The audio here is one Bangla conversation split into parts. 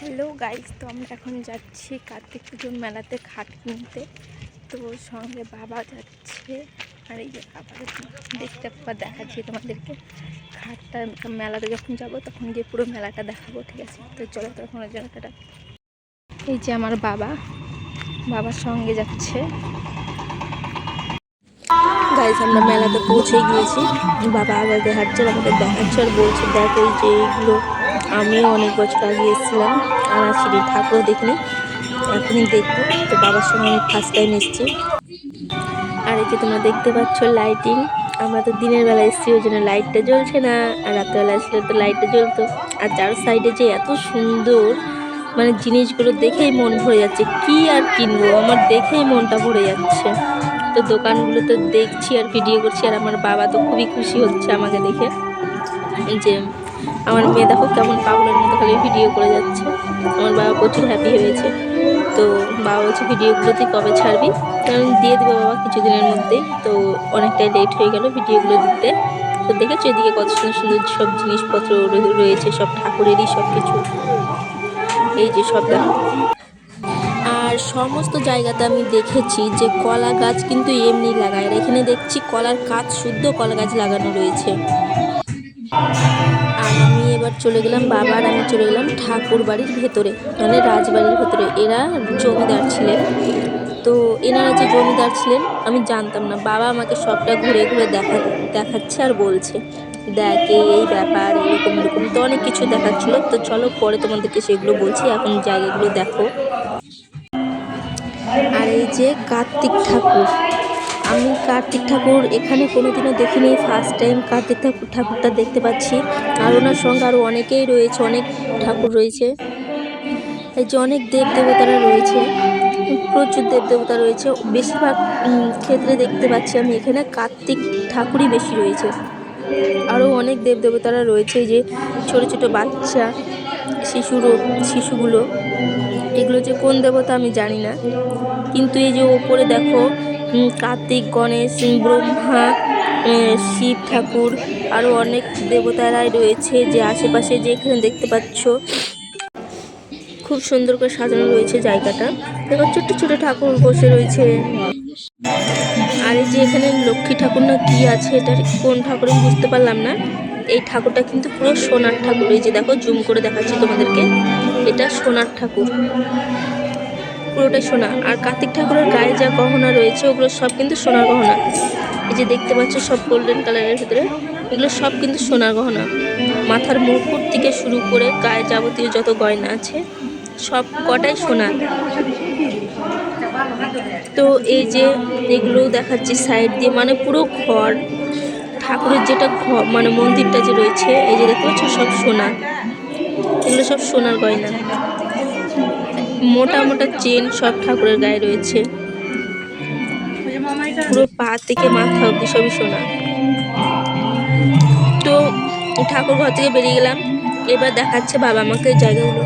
হ্যালো গাইস, তো আমরা এখন যাচ্ছি কার্তিক পুজোর মেলাতে খাট কিনতে। তো সঙ্গে বাবা যাচ্ছে। আর এই যে বাবা, দেখতে দেখাচ্ছি তোমাদেরকে। খাটটা মেলাতে যখন যাব, তখন গিয়ে পুরো মেলাটা দেখাবো, ঠিক আছে? তো চলো তখন ওই জায়গাটা। এই যে আমার বাবা, বাবার সঙ্গে যাচ্ছে। গাইজ আমরা মেলাতে পৌঁছে গিয়েছি। বাবা আগে হাঁটছে আমাকে দেখাচ্ছে আর বলছে, দেখ এই যে এইগুলো আমিও অনেক বছর আগে এসেছিলাম। আর আসিনি ঠাকুরও দেখিনি। এখনই দেখব। তো বাবার সঙ্গে আমি ফার্স্ট টাইম এসেছি। আর এই যে তোমরা দেখতে পাচ্ছ লাইটিং আমরা তো দিনের বেলা এসেছি, ওই জন্য লাইটটা জ্বলছে না। আর রাত্রেবেলা আসলে তো লাইটটা জ্বলতো। আর চার সাইডে যে এত সুন্দর মানে জিনিসগুলো দেখেই মন ভরে যাচ্ছে। কি আর কিনবো? আমার দেখেই মনটা ভরে যাচ্ছে। তো দোকানগুলো তো দেখছি আর ভিডিও করছি। আর আমার বাবা তো খুবই খুশি হচ্ছে আমাকে দেখে। যে আমার মেয়ে দেখো কেমন পাগলের মতো খালি ভিডিও করে যাচ্ছে। আমার বাবা প্রচুর হ্যাপি হয়েছে। তো বাবা বলছে ভিডিওগুলো তুই কবে ছাড়বি? কারণ দিয়ে দেবে বাবা কিছুদিনের মধ্যেই। তো অনেকটাই লেট হয়ে গেল ভিডিওগুলো দিতে। তো দেখেছ এদিকে কত সুন্দর সুন্দর সব জিনিসপত্র রয়েছে, সব ঠাকুরেরই সব কিছু। এই যে সব দেখো। আর সমস্ত জায়গাতে আমি দেখেছি যে কলা গাছ কিন্তু এমনি লাগায় এখানে দেখছি কলার কাজ শুদ্ধ কলা গাছ লাগানো রয়েছে। এবার চলে গেলাম বাবার আমি চলে গেলাম ঠাকুর বাড়ির ভেতরে মানে রাজবাড়ির ভেতরে। এরা জমিদার ছিলেন। তো এনারা যে জমিদার ছিলেন, আমি জানতাম না। বাবা আমাকে সবটা ঘুরে ঘুরে দেখা, দেখাচ্ছে আর বলছে, দেখ এই ব্যাপার, এরকম এরকম। তো অনেক কিছু দেখাচ্ছিল। তো চলো পরে তোমাদেরকে সেগুলো বলছি, এখন জায়গাগুলো দেখো। আর এই যে কার্তিক ঠাকুর আমি কার্তিক ঠাকুর এখানে কোনোদিনও দেখিনি ফার্স্ট টাইম কার্তিক ঠাকুর ঠাকুরটা দেখতে পাচ্ছি। আর ওনার সঙ্গে আরও অনেকেই রয়েছে, অনেক ঠাকুর রয়েছে। এই যে অনেক দেব দেবতারা রয়েছে, প্রচুর দেব দেবতা রয়েছে। বেশিরভাগ ক্ষেত্রে দেখতে পাচ্ছি আমি এখানে কার্তিক ঠাকুরই বেশি রয়েছে। আরও অনেক দেব দেবতারা রয়েছে যে ছোট ছোট বাচ্চা, শিশুরও শিশুগুলো। এগুলো যে কোন দেবতা আমি জানি না। কিন্তু এই যে ওপরে দেখো কার্তিক, গণেশ ব্রহ্মা শিব ঠাকুর আরও অনেক দেবতারাই রয়েছে যে আশেপাশে যে এখানে দেখতে পাচ্ছ। খুব সুন্দর করে সাজানো রয়েছে জায়গাটা। দেখো, ছোট্ট ছোট ঠাকুর বসে রয়েছে। আর এই যে এখানে লক্ষ্মী ঠাকুর না কি আছে, এটা কোন ঠাকুর আমি বুঝতে পারলাম না। এই ঠাকুরটা কিন্তু পুরো সোনার ঠাকুর। এই যে দেখো, জুম করে দেখাচ্ছি তোমাদেরকে। এটা সোনার ঠাকুর। পুরোটাই সোনা। আর কার্তিক ঠাকুরের গায়ে যা গহনা রয়েছে, ওগুলো সব কিন্তু সোনার গহনা। এই যে দেখতে পাচ্ছ, সব গোল্ডেন কালারের ভিতরে। এগুলো সব কিন্তু সোনার গহনা। মাথার মুকুট থেকে শুরু করে গায়ে যাবতীয় যত গয়না আছে, সব কটাই সোনার তো এই যে এগুলো দেখাচ্ছি সাইড দিয়ে মানে পুরো ঘর। ঠাকুরের যেটা ঘর মানে মন্দিরটা যে রয়েছে, এই যে দেখতে পাচ্ছ, সব সোনা। এগুলো সব সোনার গয়না। মোটা মোটা চেন সব ঠাকুরের গায়ে রয়েছে। পুরো পা থেকে মাথা অব্দি সবই সোনা। তো ঠাকুর ঘর থেকে বেরিয়ে গেলাম। এবার দেখাচ্ছে বাবা আমাকে জায়গাগুলো।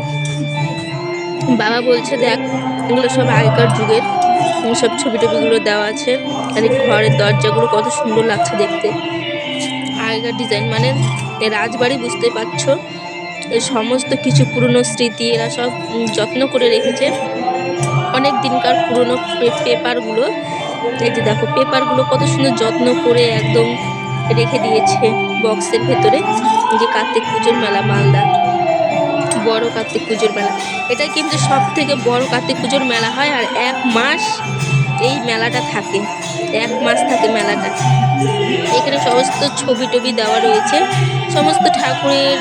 বাবা বলছে, দেখ, এগুলো সব আগেকার যুগের। সব ছবি টবিগুলো দেওয়া আছে। আর ঘরের দরজাগুলো কত সুন্দর লাগছে দেখতে। আগেকার ডিজাইন মানে রাজবাড়ি বুঝতে পারছ। সমস্ত কিছু পুরনো স্মৃতি এরা সব যত্ন করে রেখেছে। অনেক দিনকার পুরনো পেপারগুলো। এই যে দেখো, পেপারগুলো কত সুন্দর যত্ন করে একদম রেখে দিয়েছে বক্সের ভেতরে। যে কার্তিক পুজোর মেলা, মালদা। বড় কার্তিক পুজোর মেলা। এটা কিন্তু সব থেকে বড় কার্তিক পুজোর মেলা হয় আর এক মাস এই মেলাটা থাকে। এক মাস থাকে মেলাটা। এখানে সমস্ত ছবি টবি দেওয়া রয়েছে। সমস্ত ঠাকুরের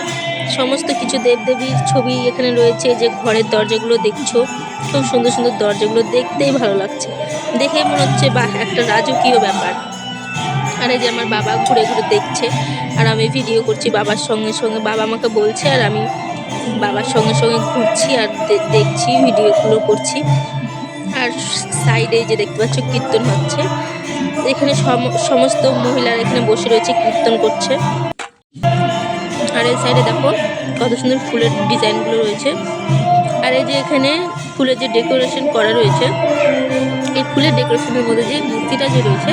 সমস্ত কিছু দেবদেবীর ছবি এখানে রয়েছে যে ঘরের দরজাগুলো দেখছ, খুব সুন্দর সুন্দর দরজাগুলো দেখতেই ভালো লাগছে। দেখেই মনে হচ্ছে বা একটা রাজকীয় ব্যাপার। আর এই যে আমার বাবা ঘুরে ঘুরে দেখছে, আর আমি ভিডিও করছি বাবার সঙ্গে সঙ্গে। বাবা আমাকে বলছে, আর আমি বাবার সঙ্গে সঙ্গে ঘুরছি আর দেখছি ভিডিওগুলো করছি। আর সাইডে যে দেখতে পাচ্ছ, কীর্তন হচ্ছে। এখানে সম- সমস্ত মহিলারা এখানে বসে রয়েছে, কীর্তন করছে। এই সাইডে দেখো কত সুন্দর ফুলের ডিজাইনগুলো রয়েছে। আর এই যে এখানে ফুলের যে ডেকোরেশন করা রয়েছে এই ফুলের ডেকোরেশনের মধ্যে যে মূর্তিটা যে রয়েছে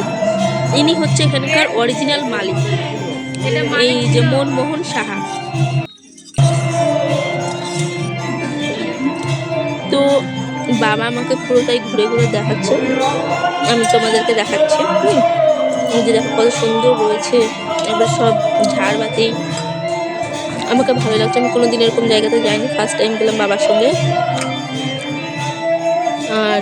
ইনি হচ্ছে এখানকার অরিজিনাল মালিক। এই যে মনমোহন সাহা। তো বাবা আমাকে পুরোটাই ঘুরে ঘুরে দেখাচ্ছে। আমি তোমাদেরকে দেখাচ্ছি। যে দেখো কত সুন্দর রয়েছে। এবার সব ঝাড়বাতি আমাকে ভালো লাগছে। আমি কোনোদিন এরকম জায়গাতে যাইনি। ফার্স্ট টাইম গেলাম বাবার সঙ্গে। আর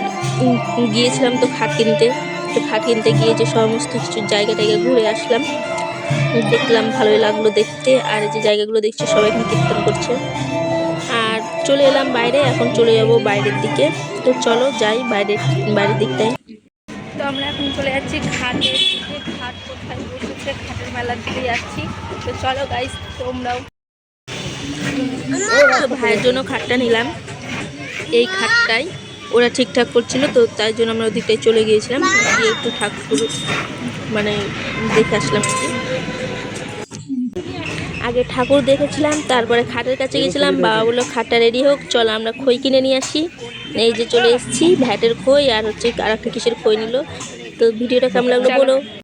গিয়েছিলাম তো খাট কিনতে। তো খাট কিনতে গিয়ে যে সমস্ত কিছু জায়গা টায়গা ঘুরে আসলাম। দেখলাম ভালোই লাগল দেখতে। আর যে জায়গাগুলো দেখছি, সবাই এখানে কীর্তন করছে। আর চলে এলাম বাইরে। এখন চলে যাব বাইরের দিকে। তো চলো যাই বাইরের বাইরের দিকটায়। তো আমরা এখন চলে যাচ্ছি ঘাটে ঘাট কোথায় বসেছে? ঘাটের মেলার দিকে যাচ্ছি। তো চলো গাইস তোমরাও ভাইয়ের জন্য খাটটা নিলাম। এই খাটটাই ওরা ঠিকঠাক করছিল, তো তাই জন্য আমরা ওদিকটায় চলে গিয়েছিলাম। গিয়ে একটু ঠাকুর মানে দেখে আসলাম আগে ঠাকুর দেখেছিলাম, তারপরে খাটের কাছে গেছিলাম বাবা বলল, খাটটা রেডি হোক, চলো আমরা খই কিনে নিয়ে আসি। এই যে চলে এসেছি, ভ্যাটের খই আর হচ্ছে আর একটা কিসের খই নিল। তো ভিডিওটা কেমন লাগল বলো?